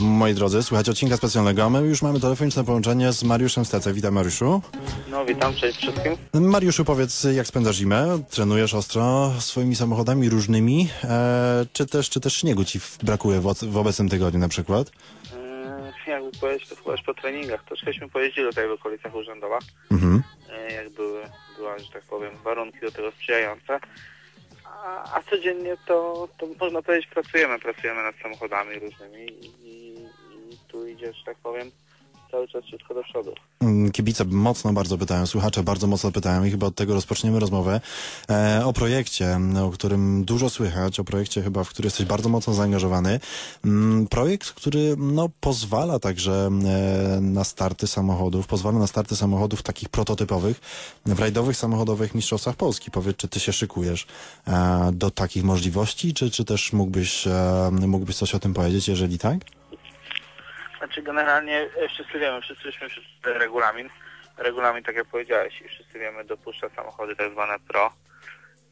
Moi drodzy, słuchajcie odcinka specjalnego, a my już mamy telefoniczne połączenie z Mariuszem Stece. Witam Mariuszu. No witam, cześć wszystkim. Mariuszu, powiedz, jak spędzasz zimę? Trenujesz ostro swoimi samochodami różnymi, e, czy, też, czy też śniegu ci brakuje w, w obecnym tygodniu na przykład? Yy, jakby powiedzieć, to chyba już po treningach. Troszkęśmy pojeździli tutaj w okolicach Urzędowa, Mhm. yy, jak były, była, że tak powiem, warunki do tego sprzyjające. A, codziennie to, to można powiedzieć pracujemy, pracujemy nad samochodami różnymi i, i, i tu idzie, że tak powiem, cały czas wszystko do przodu. Mm, Kibice mocno bardzo pytają, słuchacze bardzo mocno pytają i chyba od tego rozpoczniemy rozmowę e, o projekcie, m, o którym dużo słychać, o projekcie chyba, w który jesteś bardzo mocno zaangażowany. Mm, Projekt, który no, pozwala także e, na starty samochodów, pozwala na starty samochodów takich prototypowych w rajdowych samochodowych mistrzostwach Polski. Powiedz, czy ty się szykujesz e, do takich możliwości, czy, czy też mógłbyś, e, mógłbyś coś o tym powiedzieć, jeżeli tak? Znaczy generalnie e, wszyscy wiemy, wszyscy żeśmy przeczytali regulamin. Regulamin, tak jak powiedziałeś, i wszyscy wiemy, dopuszcza samochody tak zwane pro.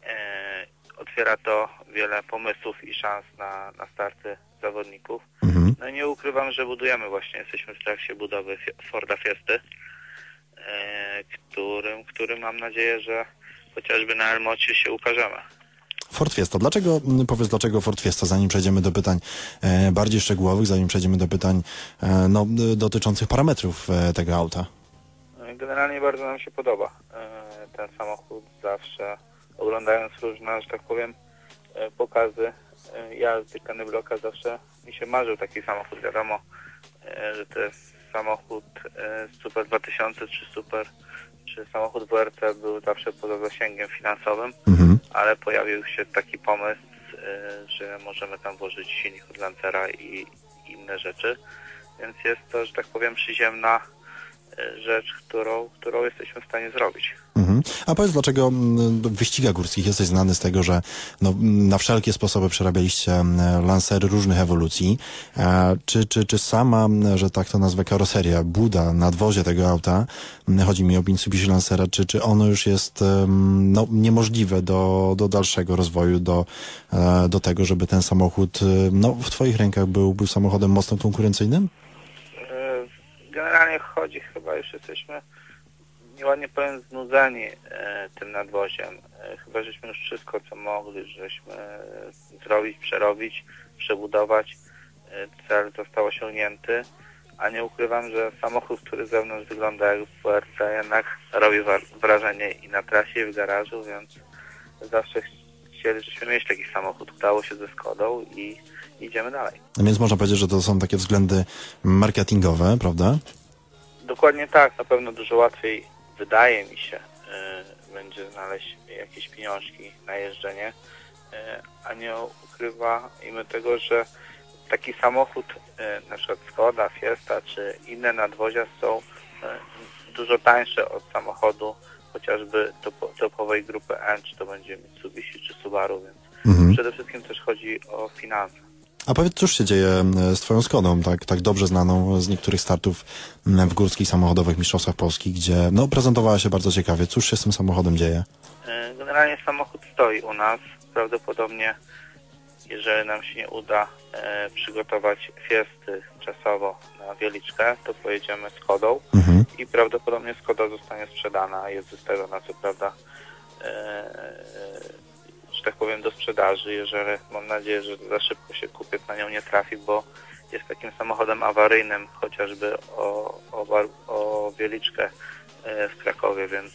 E, otwiera to wiele pomysłów i szans na, na starty zawodników. Mhm. No nie ukrywam, że budujemy właśnie, jesteśmy w trakcie budowy Forda Fiesty, którym, którym mam nadzieję, że chociażby na Elmocie się ukażemy. Ford Fiesta. Dlaczego, m, powiedz dlaczego Ford Fiesta, zanim przejdziemy do pytań e, bardziej szczegółowych, zanim przejdziemy do pytań e, no, dotyczących parametrów e, tego auta? Generalnie bardzo nam się podoba ten samochód. Zawsze oglądając różne, że tak powiem, pokazy jazdy Bloka zawsze mi się marzył taki samochód. Wiadomo, że to jest samochód Super 2000 czy Super, czy samochód WRC był zawsze poza zasięgiem finansowym, Mhm. Ale pojawił się taki pomysł, e, że możemy tam włożyć silnik od Lancera i inne rzeczy. Więc jest to, że tak powiem, przyziemna rzecz, którą, którą jesteśmy w stanie zrobić. Mhm. A powiedz, dlaczego w wyścigach górskich jesteś znany z tego, że no, na wszelkie sposoby przerabialiście lancery różnych ewolucji. E, czy, czy, czy sama, że tak to nazwę, karoseria, buda, nadwozie tego auta, chodzi mi o Mitsubishi Lancera, czy, czy ono już jest no, niemożliwe do, do dalszego rozwoju, do, e, do tego, żeby ten samochód e, no, w twoich rękach był, był samochodem mocno konkurencyjnym? Generalnie chodzi, chyba już jesteśmy, nieładnie powiem, znudzeni e, tym nadwoziem. E, chyba żeśmy już wszystko, co mogli, żeśmy e, zrobić, przerobić, przebudować. E, cel został osiągnięty, a nie ukrywam, że samochód, który z zewnątrz wygląda jak WRC, jednak robi wrażenie i na trasie, i w garażu, więc zawsze chcieli, żeśmy mieć taki samochód. Udało się ze Skodą i idziemy dalej. Więc można powiedzieć, że to są takie względy marketingowe, prawda? Dokładnie tak, na pewno dużo łatwiej wydaje mi się y, będzie znaleźć jakieś pieniążki na jeżdżenie, y, a nie ukrywajmy tego, że taki samochód, y, na przykład Skoda, Fiesta czy inne nadwozia są dużo tańsze od samochodu chociażby topo, topowej grupy N, czy to będzie Mitsubishi czy Subaru, więc Mhm. przede wszystkim też chodzi o finanse. A powiedz, cóż się dzieje z twoją Skodą, tak, tak dobrze znaną z niektórych startów w górskich samochodowych mistrzostwach Polski, gdzie no, prezentowała się bardzo ciekawie. Cóż się z tym samochodem dzieje? E, Generalnie samochód stoi u nas. Prawdopodobnie, jeżeli nam się nie uda e, przygotować fiesty czasowo na Wieliczkę, to pojedziemy Skodą Mhm. i prawdopodobnie Skoda zostanie sprzedana. Jest wystawiona, co prawda, e, e, że tak powiem, do sprzedaży. Jeżeli mam nadzieję, że za szybko się kupiec na nią nie trafi, bo jest takim samochodem awaryjnym, chociażby o, o, o Wieliczkę e, w Krakowie, więc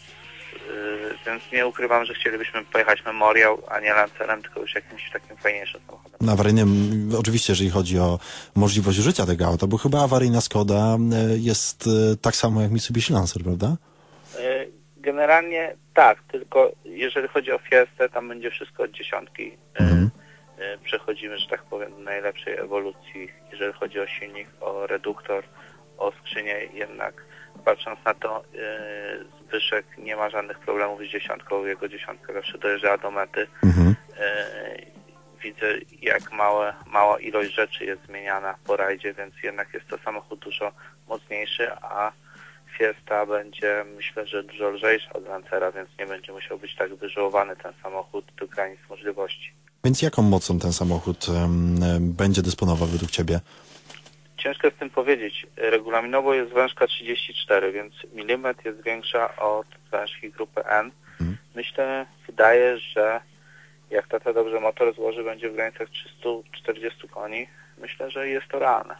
Yy, więc nie ukrywam, że chcielibyśmy pojechać Memoriał, a nie Lancerem, tylko już jakimś takim fajniejszym samochodem. Awaryjnym, oczywiście, jeżeli chodzi o możliwość użycia tego auta, bo chyba awaryjna Skoda e, jest e, tak samo jak Mitsubishi Lancer, prawda? Generalnie tak, tylko jeżeli chodzi o Fiestę, tam będzie wszystko od dziesiątki. Mhm. yy, Przechodzimy, że tak powiem, do najlepszej ewolucji, jeżeli chodzi o silnik, o reduktor, o skrzynię, jednak patrząc na to, yy, Zbyszek nie ma żadnych problemów z dziesiątką, jego dziesiątka zawsze dojeżdżała do mety. Mhm. E, widzę jak małe, mała ilość rzeczy jest zmieniana po rajdzie, więc jednak jest to samochód dużo mocniejszy, a Fiesta będzie myślę, że dużo lżejsza od Lancera, więc nie będzie musiał być tak wyżyłowany ten samochód do granic możliwości. Więc jaką mocą ten samochód będzie dysponował według ciebie? ciężko jest z tym powiedzieć. Regulaminowo jest wężka 34, więc milimetr jest większa od wężki grupy N. Mhm. Myślę, wydaje, że jak tata dobrze motor złoży, będzie w granicach 340 koni. Myślę, że jest to realne.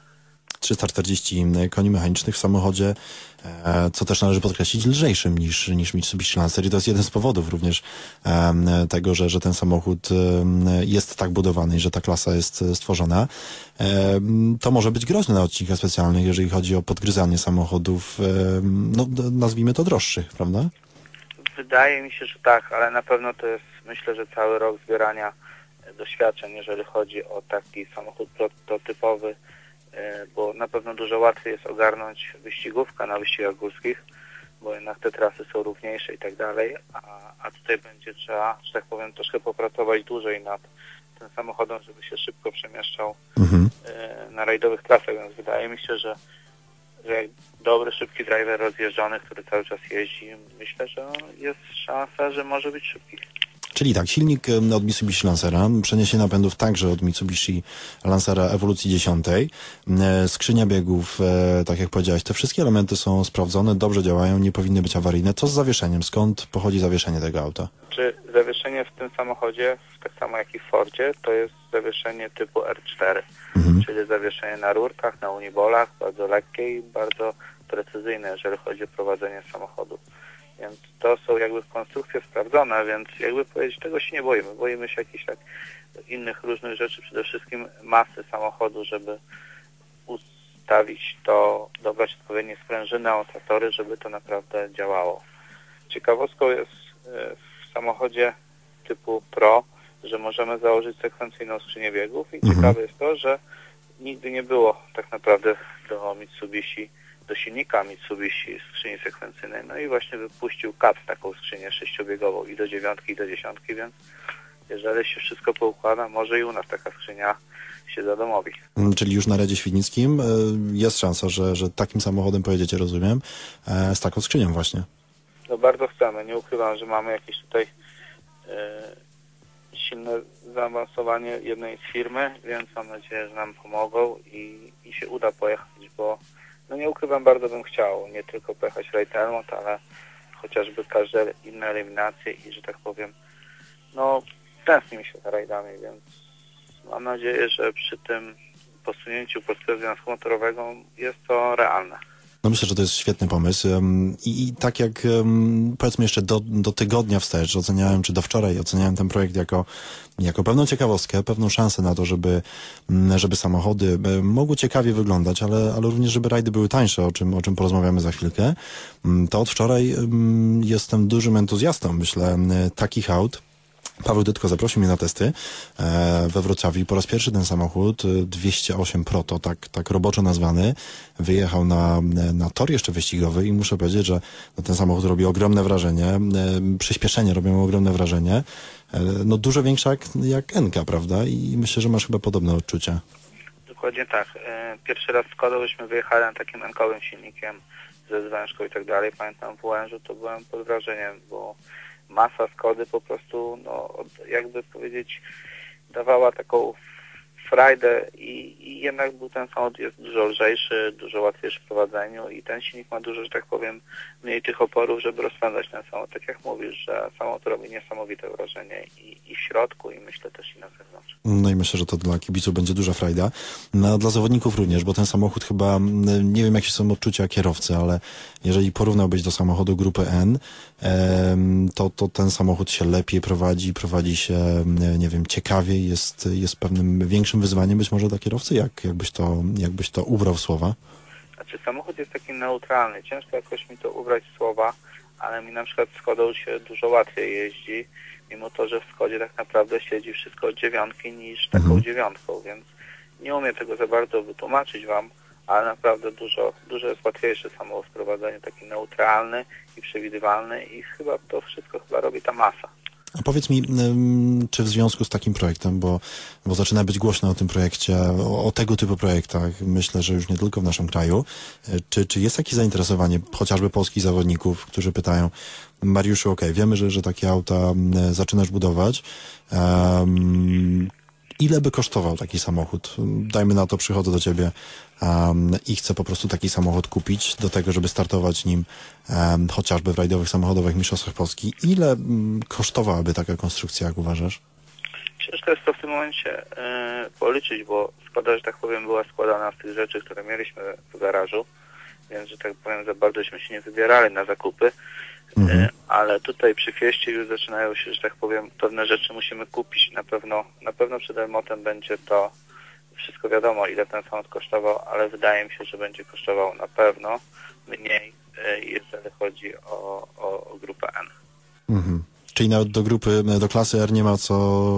340 koni mechanicznych w samochodzie, e, co też należy podkreślić, lżejszym niż, niż Mitsubishi Lancer i to jest jeden z powodów również tego, że, że ten samochód jest tak budowany i że ta klasa jest stworzona. To może być groźne na odcinkach specjalnych, jeżeli chodzi o podgryzanie samochodów, no nazwijmy to droższych, prawda? Wydaje mi się, że tak, ale na pewno to jest, myślę, że cały rok zbierania doświadczeń, jeżeli chodzi o taki samochód prototypowy, bo na pewno dużo łatwiej jest ogarnąć wyścigówkę na wyścigach górskich, bo jednak te trasy są równiejsze i tak dalej, a, a tutaj będzie trzeba, że tak powiem, troszkę popracować dłużej nad tym samochodem, żeby się szybko przemieszczał Mhm. e, na rajdowych trasach, więc wydaje mi się, że, że jak dobry, szybki driver rozjeżdżony, który cały czas jeździ, myślę, że jest szansa, że może być szybki. Czyli tak, silnik od Mitsubishi Lancera, przeniesienie napędów także od Mitsubishi Lancera ewolucji 10, e, skrzynia biegów, e, tak jak powiedziałeś, te wszystkie elementy są sprawdzone, dobrze działają, nie powinny być awaryjne. Co z zawieszeniem? Skąd pochodzi zawieszenie tego auta? Czy zawieszenie w tym samochodzie, tak samo jak i w Fordzie, to jest zawieszenie typu R4, Mhm. czyli zawieszenie na rurkach, na unibolach, bardzo lekkie i bardzo precyzyjne, jeżeli chodzi o prowadzenie samochodu. Więc to są jakby konstrukcje sprawdzone, więc jakby powiedzieć, tego się nie boimy. Boimy się jakichś tak innych różnych rzeczy, przede wszystkim masy samochodu, żeby ustawić to, dobrać odpowiednie sprężyny, autatory, żeby to naprawdę działało. Ciekawostką jest e, w samochodzie typu Pro, że możemy założyć sekwencyjną skrzynię biegów i Mhm. ciekawe jest to, że nigdy nie było tak naprawdę do Mitsubishi, do silnika Mitsubishi skrzyni sekwencyjnej. No i właśnie wypuścił CAT taką skrzynię sześciobiegową i do dziewiątki i do dziesiątki, więc jeżeli się wszystko poukłada, może i u nas taka skrzynia się zadomowi. Mm, Czyli już na Radzie Świdnickim e, jest szansa, że, że takim samochodem pojedziecie, rozumiem, e, z taką skrzynią właśnie. No bardzo chcemy. Nie ukrywam, że mamy jakieś tutaj e, silne zaawansowanie jednej z firmy, więc mam nadzieję, że nam pomogą i, i się uda pojechać, bo no nie ukrywam, bardzo bym chciał nie tylko pojechać Raid Elmont, ale chociażby każde inne eliminacje i, że tak powiem, no tęskni mi się za rajdami, więc mam nadzieję, że przy tym posunięciu Polskiego Związku Motorowego jest to realne. No myślę, że to jest świetny pomysł i, i tak jak powiedzmy jeszcze do, do tygodnia wstecz oceniałem, czy do wczoraj oceniałem ten projekt jako, jako pewną ciekawostkę, pewną szansę na to, żeby, mm, żeby samochody e, mogły ciekawie wyglądać, ale, ale również żeby rajdy były tańsze, o czym, o czym porozmawiamy za chwilkę. Mm, To od wczoraj em, jestem dużym entuzjastą, myślę, takich aut. Paweł Dytko zaprosił mnie na testy e, we Wrocławiu po raz pierwszy ten samochód e, 208 Proto, tak, tak roboczo nazwany, wyjechał na, na tor jeszcze wyścigowy i muszę powiedzieć, że no, ten samochód robi ogromne wrażenie, e, przyspieszenie robią ogromne wrażenie, e, no dużo większa jak, jak Enka, prawda? I myślę, że masz chyba podobne odczucia. Dokładnie tak. E, Pierwszy raz z Kodą wyjechali na takim enkowym silnikiem ze zwężką i tak dalej. Pamiętam w Łężu to byłem pod wrażeniem, bo masa Skody po prostu, no jakby powiedzieć, dawała taką frajdę i, i jednak był ten samochód jest dużo lżejszy, dużo łatwiejszy w prowadzeniu i ten silnik ma dużo, że tak powiem, mniej tych oporów, żeby rozpędzać ten samochód. Tak jak mówisz, że samochód robi niesamowite wrażenie i, i w środku i myślę też i na zewnątrz. No i myślę, że to dla kibiców będzie duża frajda. No, dla zawodników również, bo ten samochód chyba, mm, nie wiem jakie są odczucia kierowcy, ale jeżeli porównałbyś do samochodu grupy N, to, to ten samochód się lepiej prowadzi, prowadzi się, mm, nie wiem, ciekawiej, jest, jest pewnym większym wyzwaniem być może dla kierowcy. Jak, jakbyś, to, jakbyś to ubrał słowa? Znaczy samochód jest taki neutralny. Ciężko jakoś mi to ubrać słowa, ale mi na przykład Skodą się dużo łatwiej jeździ, mimo to, że w Skodzie tak naprawdę siedzi wszystko od dziewiątki niż taką Mhm. dziewiątką, więc nie umiem tego za bardzo wytłumaczyć Wam, ale naprawdę dużo, dużo jest łatwiejszy samochód w prowadzeniu, taki neutralny i przewidywalny i chyba to wszystko chyba robi ta masa. A powiedz mi, czy w związku z takim projektem, bo, bo zaczyna być głośno o tym projekcie, o, o tego typu projektach, myślę, że już nie tylko w naszym kraju, y, czy, czy jest jakieś zainteresowanie chociażby polskich zawodników, którzy pytają, Mariuszu, okej, wiemy, że, że takie auta zaczynasz budować, em, ile by kosztował taki samochód? Dajmy na to, przychodzę do ciebie um, i chcę po prostu taki samochód kupić do tego, żeby startować nim um, chociażby w rajdowych samochodowych mistrzostwach Polski. Ile um, kosztowałaby taka konstrukcja, jak uważasz? Ciężko jest to w tym momencie e, policzyć, bo składa, że tak powiem, była składana z tych rzeczy, które mieliśmy w garażu, więc, że tak powiem, za bardzo się nie wybierali na zakupy, Mhm. e, ale tutaj przy Fieście już zaczynają się, że tak powiem, pewne rzeczy musimy kupić. Na pewno, na pewno przed remontem będzie to wszystko wiadomo, ile ten samochód kosztował, ale wydaje mi się, że będzie kosztował na pewno mniej, e, jeżeli chodzi o, o, o grupę N. Mhm. Czyli nawet do grupy, do klasy R nie ma co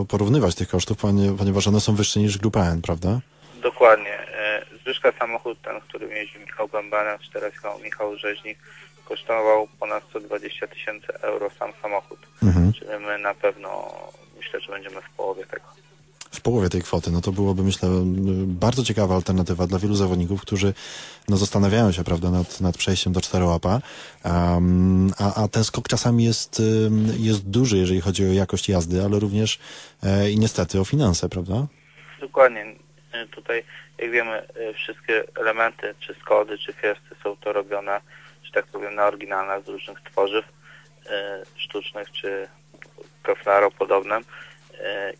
porównywać tych kosztów, ponie- ponieważ one są wyższe niż grupa N, prawda? Dokładnie. E, Zbyszka samochód, ten, którym jeździł Michał Bębenec, teraz jechał Michał Rzeźnik, kosztował ponad 120 tysięcy euro sam samochód. Mhm. Czyli my na pewno myślę, że będziemy w połowie tego. w połowie tej kwoty, no to byłoby, myślę, bardzo ciekawa alternatywa dla wielu zawodników, którzy no, zastanawiają się, prawda, nad, nad przejściem do czterołapa, um, a, a ten skok czasami jest, jest duży, jeżeli chodzi o jakość jazdy, ale również e, i niestety o finanse, prawda? Dokładnie. E, Tutaj, jak wiemy, e, wszystkie elementy, czy Skody, czy Fiesty są to robione, tak powiem, na oryginalach z różnych tworzyw e, sztucznych, czy kevlaro podobnym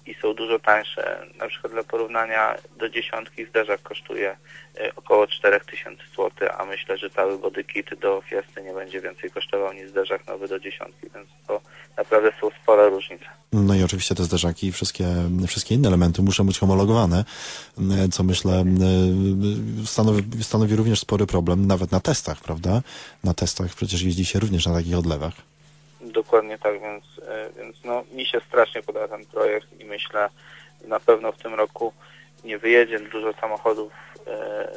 i są dużo tańsze. Na przykład dla porównania do dziesiątki zderzak kosztuje e, około 4000 zł, a myślę, że cały body kit do Fiesty nie będzie więcej kosztował niż zderzak nowy do dziesiątki, więc to naprawdę są spore różnice. No i oczywiście te zderzaki i wszystkie, wszystkie inne elementy muszą być homologowane, co myślę e, stanowi, stanowi również spory problem, nawet na testach, prawda? Na testach przecież jeździ się również na takich odlewach. Dokładnie tak, więc, e, więc no, mi się strasznie podoba ten projekt i myślę, na pewno w tym roku nie wyjedzie dużo samochodów e,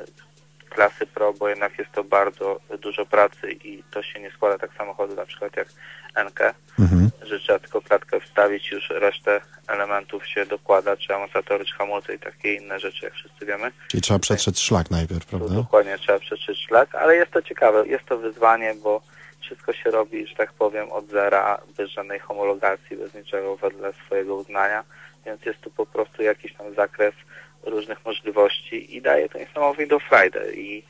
klasy Pro, bo jednak jest to bardzo dużo pracy i to się nie składa tak samochodu na przykład jak NK, Mhm. że trzeba tylko klatkę wstawić, już resztę elementów się dokłada, czy amortyzatory, czy hamulce i takie inne rzeczy, jak wszyscy wiemy. Czyli trzeba przetrzeć szlak najpierw, Tu prawda? dokładnie trzeba przeczyć szlak, ale jest to ciekawe, jest to wyzwanie, bo wszystko się robi, że tak powiem, od zera, bez żadnej homologacji, bez niczego wedle swojego uznania, więc jest tu po prostu jakiś tam zakres różnych możliwości i daje to niesamowitą frajdę i,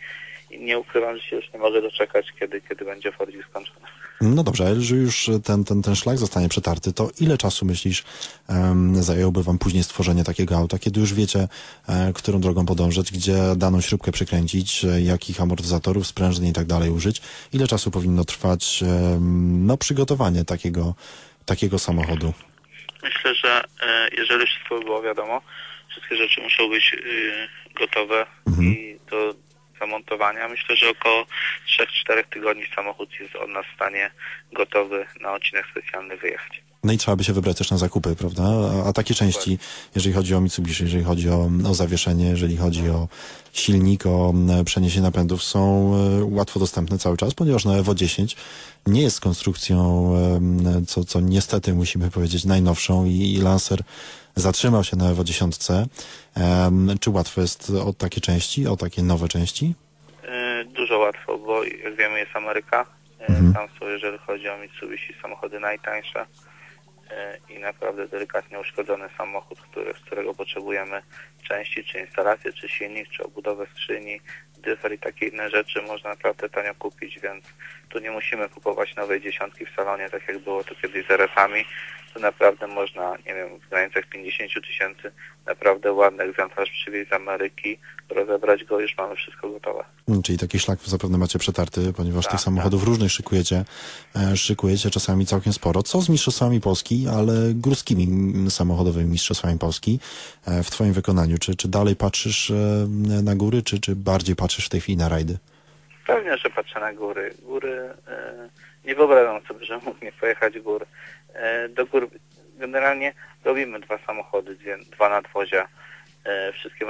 i nie ukrywam, że się już nie mogę doczekać, kiedy, kiedy będzie Fordzik skończony. No dobrze, ale że już ten, ten, ten szlak zostanie przetarty, to ile czasu myślisz um, zajęłoby wam później stworzenie takiego auta, kiedy już wiecie, e, którą drogą podążać, gdzie daną śrubkę przykręcić, e, jakich amortyzatorów, sprężyn i tak dalej użyć? Ile czasu powinno trwać em, no, przygotowanie takiego, takiego samochodu? Myślę, że e, jeżeli wszystko było wiadomo, wszystkie rzeczy muszą być e, gotowe i do zamontowania. Myślę, że około 3-4 tygodni samochód jest od nas w stanie gotowy na odcinek specjalny wyjechać. No i trzeba by się wybrać też na zakupy, prawda? A, a takie części, jeżeli chodzi o Mitsubishi, jeżeli chodzi o, o zawieszenie, jeżeli chodzi o silnik, o przeniesienie napędów, są e, łatwo dostępne cały czas, ponieważ na Evo 10 nie jest konstrukcją, co, co niestety musimy powiedzieć, najnowszą i, i Lancer zatrzymał się na Evo 10. Em, Czy łatwo jest o takie części, o takie nowe części? E, Dużo łatwo, bo jak wiemy jest Ameryka. E, Mhm. Tam są, jeżeli chodzi o Mitsubishi, samochody najtańsze i naprawdę delikatnie uszkodzony samochód, który, z którego potrzebujemy części, czy instalację, czy silnik, czy obudowę skrzyni, dyfer i takie inne rzeczy można naprawdę tanio kupić, więc tu nie musimy kupować nowej dziesiątki w salonie, tak jak było to kiedyś z RS-ami. Tu naprawdę można, nie wiem, w granicach 50 tysięcy naprawdę ładny egzemplarz przywieźć z Ameryki, rozebrać go, już mamy wszystko gotowe. Mm, Czyli taki szlak zapewne macie przetarty, ponieważ Tak, tych samochodów różnych szykujecie, e, szykujecie czasami całkiem sporo. Co z mistrzostwami Polski, ale górskimi samochodowymi mistrzostwami Polski e, w twoim wykonaniu? Czy, czy dalej patrzysz e, na góry, czy, czy bardziej patrzysz w tej chwili na rajdy? Pewnie, że patrzę na góry. Góry, e, nie wyobrażam sobie, że mógł nie pojechać gór. E, do gór generalnie robimy dwa samochody, dwie, dwa nadwozia. E, wszystkie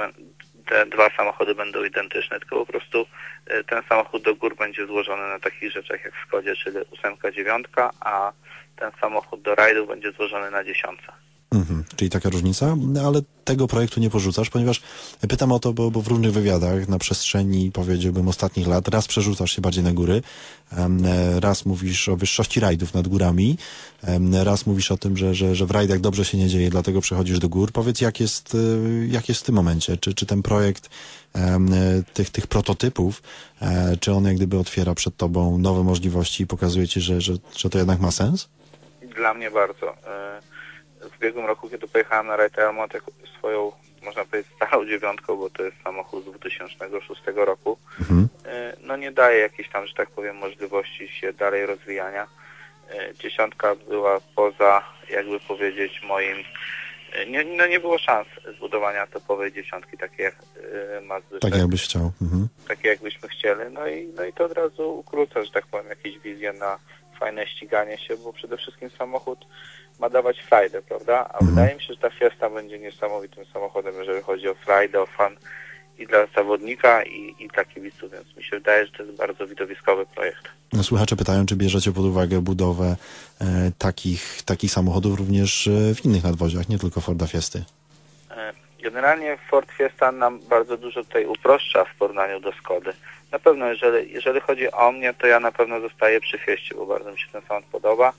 te dwa samochody będą identyczne, tylko po prostu e, ten samochód do gór będzie złożony na takich rzeczach jak w Skodzie, czyli ósemka, dziewiątka, a ten samochód do rajdów będzie złożony na dziesiątce. Mhm, czyli taka różnica, no, ale tego projektu nie porzucasz, ponieważ pytam o to, bo, bo w różnych wywiadach na przestrzeni, powiedziałbym, ostatnich lat, raz przerzucasz się bardziej na góry, raz mówisz o wyższości rajdów nad górami, raz mówisz o tym, że, że, że w rajdach dobrze się nie dzieje, dlatego przechodzisz do gór. Powiedz, jak jest, y, jak jest w tym momencie? Czy, czy ten projekt tych, tych prototypów, e, czy on jak gdyby otwiera przed tobą nowe możliwości i pokazuje ci, że, że, że to jednak ma sens? Dla mnie bardzo. E, ubiegłym roku, kiedy pojechałem na Rajd Elmont swoją, można powiedzieć, starą dziewiątką, bo to jest samochód z 2006 roku, Mhm. e, no nie daje jakiejś tam, że tak powiem, możliwości się dalej rozwijania. E, Dziesiątka była poza, jakby powiedzieć, moim... e, Nie, no nie było szans zbudowania topowej dziesiątki, takiej jak e, ma Zbyszek Tak jakbyś chciał. Mhm. takie jakbyśmy chcieli. No i, no i to od razu ukróca, że tak powiem, jakieś wizje na fajne ściganie się, bo przede wszystkim samochód ma dawać frajdę, prawda? A Mhm. wydaje mi się, że ta Fiesta będzie niesamowitym samochodem, jeżeli chodzi o frajdę, o fan i dla zawodnika, i, i dla kibiców, więc mi się wydaje, że to jest bardzo widowiskowy projekt. No, Słuchacze pytają, czy bierzecie pod uwagę budowę e, takich, takich samochodów również e, w innych nadwoziach, nie tylko Forda Fiesty. E, Generalnie Ford Fiesta nam bardzo dużo tutaj uproszcza w porównaniu do Skody. Na pewno, jeżeli, jeżeli chodzi o mnie, to ja na pewno zostaję przy Fieście, bo bardzo mi się ten samochód podoba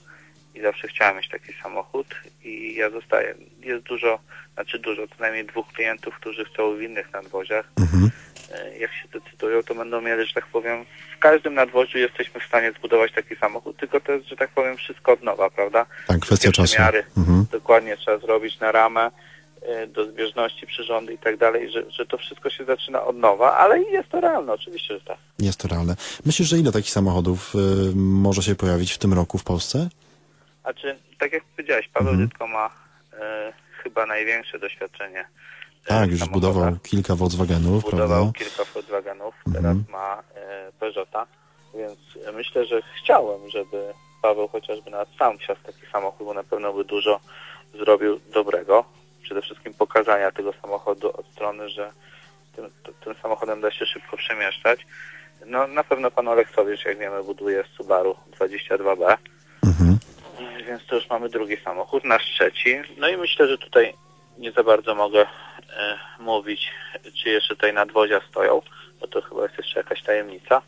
i zawsze chciałem mieć taki samochód i ja zostaję. Jest dużo, znaczy dużo, co najmniej dwóch klientów, którzy chcą w innych nadwoziach. Mhm. E, Jak się decydują, to będą mieli, że tak powiem, w każdym nadwoziu jesteśmy w stanie zbudować taki samochód, tylko to jest, że tak powiem, wszystko od nowa, prawda? Tak, kwestia czasu. Mhm. dokładnie trzeba zrobić na ramę e, do zbieżności przyrządy i tak dalej, że, że to wszystko się zaczyna od nowa, ale jest to realne, oczywiście, że tak. Jest to realne. Myślisz, że ile takich samochodów e, może się pojawić w tym roku w Polsce? A czy, tak jak powiedziałeś, Paweł Mhm. Dytko ma e, chyba największe doświadczenie. e, Tak, już zbudował kilka Volkswagenów, Zbudował prawda? kilka Volkswagenów, Mhm. teraz ma e, Peugeota, więc myślę, że chciałem, żeby Paweł chociażby nawet sam wsiadł taki samochód, bo na pewno by dużo zrobił dobrego. Przede wszystkim pokazania tego samochodu od strony, że tym, tym samochodem da się szybko przemieszczać. No na pewno pan Oleksowicz, jak wiemy, buduje Subaru 22B, Mhm. Więc to już mamy drugi samochód, nasz trzeci. No i myślę, że tutaj nie za bardzo mogę e, mówić, czy jeszcze tutaj nadwozia stoją, bo to chyba jest jeszcze jakaś tajemnica.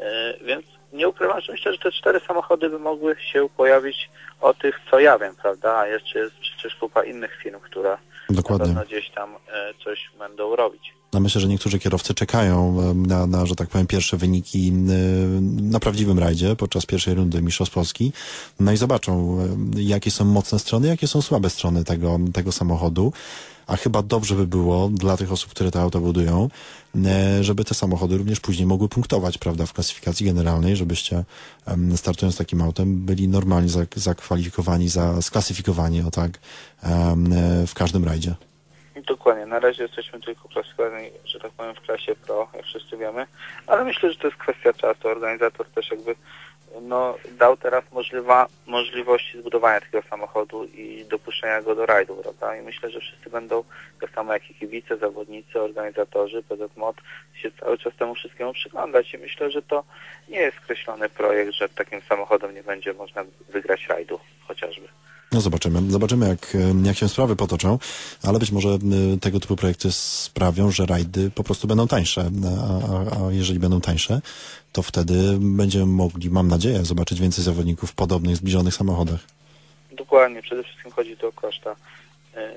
E, więc nie ukrywam, że myślę, że te cztery samochody by mogły się pojawić o tych, co ja wiem, prawda? A jeszcze jest przecież kupa innych firm, które na Dokładnie. pewno gdzieś tam e, coś będą robić. No myślę, że niektórzy kierowcy czekają na, na, że tak powiem, pierwsze wyniki na prawdziwym rajdzie podczas pierwszej rundy Mistrzostw Polski. No i zobaczą, jakie są mocne strony, jakie są słabe strony tego, tego samochodu. A chyba dobrze by było dla tych osób, które te auta budują, żeby te samochody również później mogły punktować, prawda, w klasyfikacji generalnej, żebyście startując takim autem byli normalnie zak- zakwalifikowani, za, sklasyfikowani, o tak, w każdym rajdzie. Dokładnie, na razie jesteśmy tylko klasyfikowani, że tak powiem, w klasie pro, jak wszyscy wiemy, ale myślę, że to jest kwestia czasu. Organizator też jakby no, dał teraz możliwa, możliwości zbudowania takiego samochodu i dopuszczenia go do rajdu, prawda? I myślę, że wszyscy będą, tak samo jak i kibice, zawodnicy, organizatorzy, PZ Mod, się cały czas temu wszystkiemu przyglądać i myślę, że to nie jest skreślony projekt, że takim samochodem nie będzie można wygrać rajdu chociażby. No zobaczymy. Zobaczymy, jak, jak się sprawy potoczą, ale być może tego typu projekty sprawią, że rajdy po prostu będą tańsze. A, a, a jeżeli będą tańsze, to wtedy będziemy mogli, mam nadzieję, zobaczyć więcej zawodników w podobnych, zbliżonych samochodach. Dokładnie, przede wszystkim chodzi tu o koszta. E,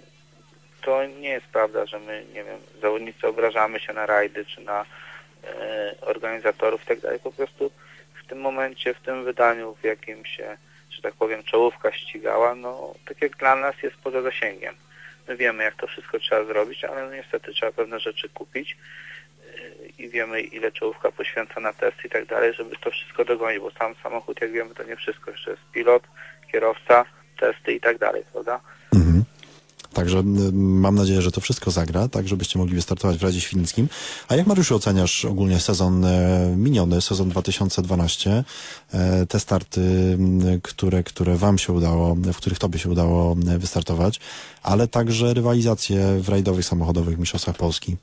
To nie jest prawda, że my, nie wiem, zawodnicy obrażamy się na rajdy czy na e, organizatorów i tak dalej. Po prostu w tym momencie, w tym wydaniu, w jakim się, że tak powiem, czołówka ścigała, no tak jak dla nas jest poza zasięgiem. My wiemy, jak to wszystko trzeba zrobić, ale no, niestety trzeba pewne rzeczy kupić e, i wiemy, ile czołówka poświęca na testy i tak dalej, żeby to wszystko dogonić, bo sam samochód, jak wiemy, to nie wszystko. Jeszcze jest pilot, kierowca, testy i tak dalej, prawda? Także mam nadzieję, że to wszystko zagra, tak żebyście mogli wystartować w Radzie Świdnickim. A jak Mariuszu oceniasz ogólnie sezon e, miniony, sezon 2012, e, te starty, które, które wam się udało, w których tobie się udało wystartować, ale także rywalizację w rajdowych samochodowych Mistrzostwach Polski?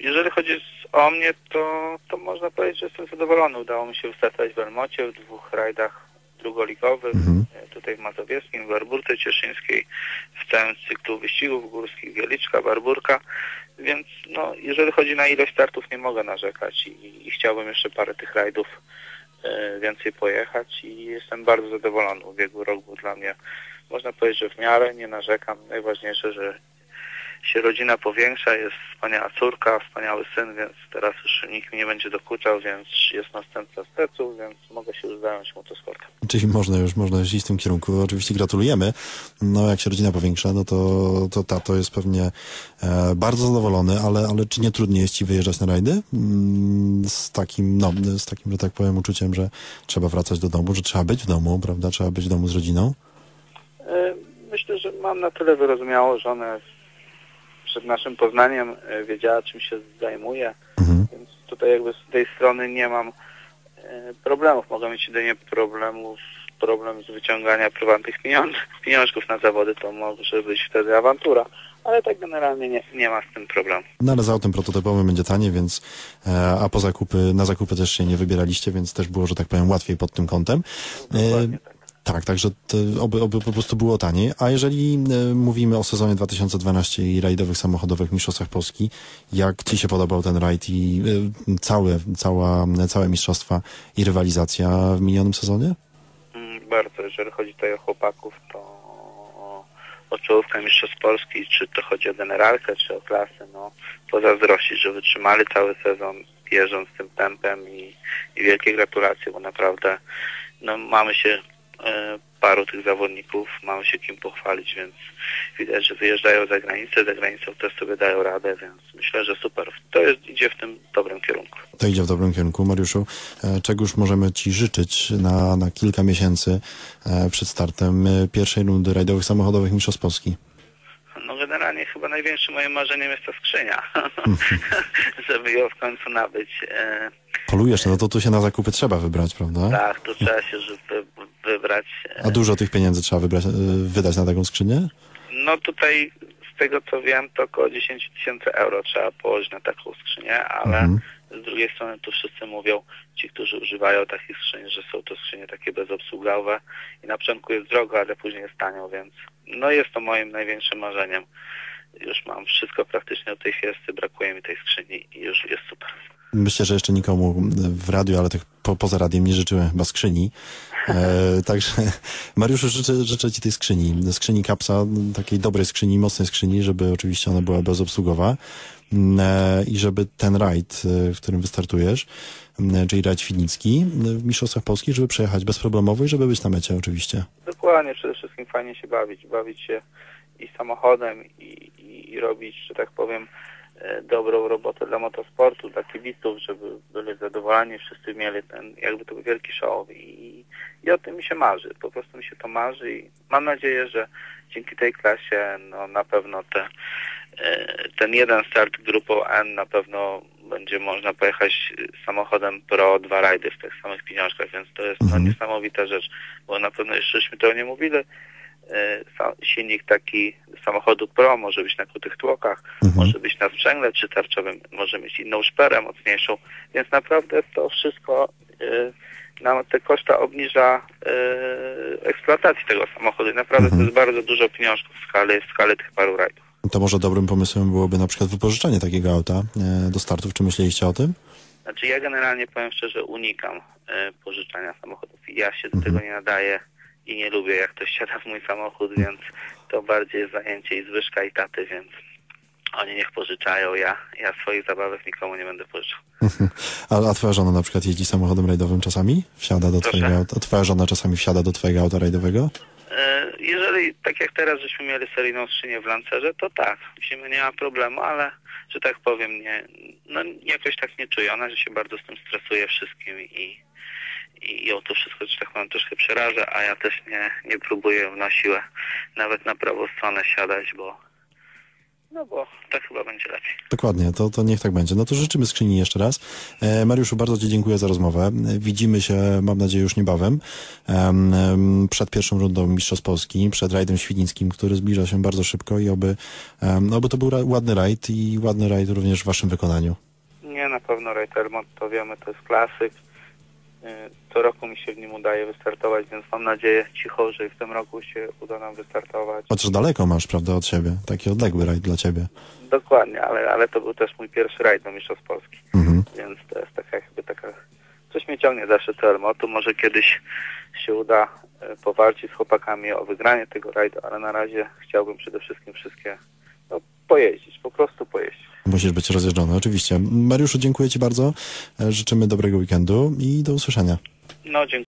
Jeżeli chodzi o mnie, to, to można powiedzieć, że jestem zadowolony. Udało mi się wystartować w Elmocie w dwóch rajdach drugoligowy, Mhm. e, tutaj w Mazowieckim, w Barburce Cieszyńskiej, całym cyklu wyścigów górskich, Wieliczka, Barburka, więc no, jeżeli chodzi na ilość startów nie mogę narzekać i, i chciałbym jeszcze parę tych rajdów e, więcej pojechać i jestem bardzo zadowolony. Ubiegły rok był dla mnie, można powiedzieć, że w miarę nie narzekam. Najważniejsze, że się rodzina powiększa, jest wspaniała córka, wspaniały syn, więc teraz już nikt mi nie będzie dokuczał, więc jest następca stecu, więc mogę się już zająć motosportem. Czyli można już, można już iść w tym kierunku. Oczywiście gratulujemy. No jak się rodzina powiększa, no to, to tato jest pewnie e, bardzo zadowolony, ale, ale czy nie trudniej jest ci wyjeżdżać na rajdy? Mm, z takim, no, z takim, że tak powiem, uczuciem, że trzeba wracać do domu, że trzeba być w domu, prawda? Trzeba być w domu z rodziną. E, Myślę, że mam na tyle wyrozumiałą żonę przed naszym poznaniem, e, wiedziała czym się zajmuje, Mhm. więc tutaj jakby z tej strony nie mam e, problemów. Mogę mieć jedynie problemów, problem z wyciągania prywatnych pieniążków na zawody, to może być wtedy awantura, ale tak generalnie nie, nie ma z tym problemu. No ale za autem prototypowym będzie taniej, więc e, a po zakupy, na zakupy też się nie wybieraliście, więc też było, że tak powiem, łatwiej pod tym kątem. Dokładnie tak. Tak, także to, oby, oby po prostu było taniej. A jeżeli e, mówimy o sezonie 2012 i rajdowych samochodowych Mistrzostwach Polski, jak Ci się podobał ten rajd i e, całe, cała, całe mistrzostwa i rywalizacja w minionym sezonie? Mm, Bardzo, jeżeli chodzi tutaj o chłopaków, to o czołówkę Mistrzostw Polski, czy to chodzi o generalkę, czy o klasę, no pozazdrościć, że wytrzymali cały sezon jeżdżąc tym tempem i, i wielkie gratulacje, bo naprawdę no, mamy się paru tych zawodników, mamy się kim pochwalić, więc widać, że wyjeżdżają za granicę, za granicą też sobie dają radę, więc myślę, że super. To jest, idzie w tym dobrym kierunku. To idzie w dobrym kierunku. Mariuszu, e, czegoż możemy Ci życzyć na, na kilka miesięcy e, przed startem e, pierwszej rundy rajdowych samochodowych Mistrzostw Polski? No generalnie chyba największym moim marzeniem jest ta skrzynia, żeby ją w końcu nabyć. E, Polujesz, no to tu się na zakupy trzeba wybrać, prawda? tak, tu trzeba się żeby wybrać. E, A dużo tych pieniędzy trzeba wybrać, e, wydać na taką skrzynię? no tutaj z tego co wiem, to około 10 tysięcy euro trzeba położyć na taką skrzynię, ale Mhm. z drugiej strony tu wszyscy mówią, ci, którzy używają takich skrzyń, że są to skrzynie takie bezobsługowe i na początku jest drogo, ale później jest tanio, więc no jest to moim największym marzeniem. Już mam wszystko praktycznie od tej fiesty, brakuje mi tej skrzyni i już jest super. Myślę, że jeszcze nikomu w radiu, ale tak po, poza radiem nie życzyłem chyba skrzyni. E, także Mariuszu, życzę, życzę Ci tej skrzyni. Skrzyni kapsa, takiej dobrej skrzyni, mocnej skrzyni, żeby oczywiście ona była bezobsługowa Mm, e, i żeby ten rajd, e, w którym wystartujesz, m, czyli rajd Świdnicki m, w Mistrzostwach Polskich, żeby przejechać bezproblemowo i żeby być na mecie oczywiście. Dokładnie, przede wszystkim fajnie się bawić. Bawić się i samochodem i, i, i robić, że tak powiem, e, dobrą robotę dla motosportu, dla kibiców, żeby byli zadowoleni, wszyscy mieli ten, jakby to był wielki show i, i o tym mi się marzy. Po prostu mi się to marzy i mam nadzieję, że dzięki tej klasie no na pewno te, e, ten jeden start grupą N na pewno będzie można pojechać samochodem Pro dwa rajdy w tych samych pieniążkach, więc to jest no, Mhm. niesamowita rzecz, bo na pewno jeszcze to nie mówili. E, Silnik taki samochodu Pro może być na krótych tłokach, Mhm. może być na sprzęgle czy tarczowym, może mieć inną szperę mocniejszą, więc naprawdę to wszystko e, nam te koszta obniża e, eksploatacji tego samochodu i naprawdę Mhm. to jest bardzo dużo pieniążków w skali, w skali tych paru rajdów. To może dobrym pomysłem byłoby na przykład wypożyczenie takiego auta do startów. Czy myśleliście o tym? Znaczy ja generalnie powiem szczerze unikam e, pożyczania samochodów. Ja się do Mhm. tego nie nadaję i nie lubię jak ktoś siada w mój samochód, więc to bardziej jest zajęcie i Zbyszka i taty, więc oni niech pożyczają, ja, ja swoich zabawek nikomu nie będę pożyczał. A, a twoja żona na przykład jeździ samochodem rajdowym czasami? Wsiada do Proszę? twojego auta? Twoja żona czasami wsiada do twojego auta rajdowego? E, Jeżeli, tak jak teraz, żeśmy mieli seryjną skrzynię w Lancerze, to tak, w zimę nie ma problemu, ale, że tak powiem, nie, no jakoś tak nie czuję. Ona, że się bardzo z tym stresuje wszystkim i, i ją to wszystko, że tak powiem, troszkę przeraża, a ja też nie, nie próbuję na siłę nawet na prawą stronę siadać, bo no bo tak chyba będzie lepiej. Dokładnie, to, to niech tak będzie. No to życzymy skrzyni jeszcze raz. E, Mariuszu, bardzo Ci dziękuję za rozmowę. Widzimy się, mam nadzieję, już niebawem. Em, em, przed pierwszą rundą Mistrzostw Polski, przed rajdem świdnickim, który zbliża się bardzo szybko i oby, em, oby to był ładny rajd i ładny rajd również w Waszym wykonaniu. Nie, na pewno Rejtermont to wiemy, to jest klasyk. Co roku mi się w nim udaje wystartować, więc mam nadzieję cicho, że i w tym roku się uda nam wystartować. Chociaż daleko masz, prawda, od siebie. Taki odległy rajd dla ciebie. Dokładnie, ale, ale to był też mój pierwszy rajd do Mistrzostw Polski, Mhm. więc to jest taka jakby taka... Coś mnie ciągnie zawsze do Elmotu, może kiedyś się uda e, powalczyć z chłopakami o wygranie tego rajdu, ale na razie chciałbym przede wszystkim wszystkie pojeździć, po prostu pojeździć. Musisz być rozjeżdżony, oczywiście. Mariuszu, dziękuję Ci bardzo. E, Życzymy dobrego weekendu i do usłyszenia. No, dziękuję.